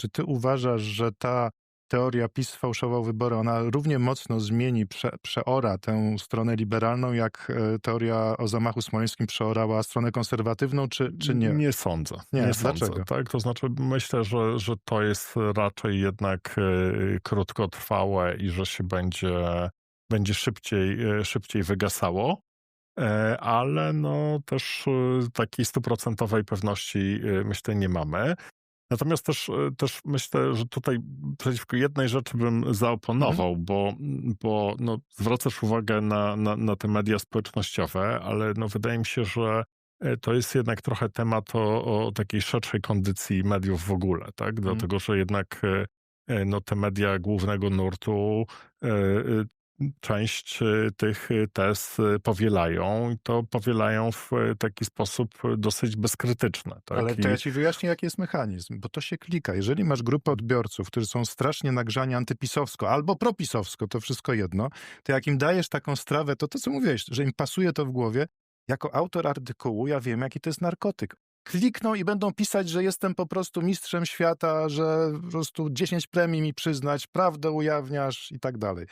Czy ty uważasz, że ta teoria PiS sfałszował wybory, ona równie mocno zmieni, prze, przeora tę stronę liberalną, jak e, teoria o zamachu smoleńskim przeorała stronę konserwatywną, czy, czy nie? Nie sądzę. Nie, Nie, dlaczego? sądzę. Tak? To znaczy, myślę, że, że to jest raczej jednak e, krótkotrwałe i że się będzie, będzie szybciej, e, szybciej wygasało. Ale no też takiej stuprocentowej pewności myślę nie mamy. Natomiast też, e, też myślę, że tutaj przeciwko jednej rzeczy bym zaoponował, bo, bo no, zwracasz uwagę na, na, na te media społecznościowe, ale no, wydaje mi się, że e, to jest jednak trochę temat o, o takiej szerszej kondycji mediów w ogóle, tak? Dlatego, że jednak e, no, te media głównego nurtu część e, tych e, tez e, powielają i to powielają w taki sposób dosyć bezkrytyczny. Tak? Ale to ja ci wyjaśnię, jaki jest mechanizm, bo to się klika. Jeżeli masz grupę odbiorców, którzy są strasznie nagrzani antypisowsko albo propisowsko, to wszystko jedno, to jak im dajesz taką strawę, to to, co mówiłeś, że im pasuje to w głowie, jako autor artykułu ja wiem, jaki to jest narkotyk. Klikną i będą pisać, że jestem po prostu mistrzem świata, że po prostu 10 premii mi przyznać, prawdę ujawniasz i tak dalej.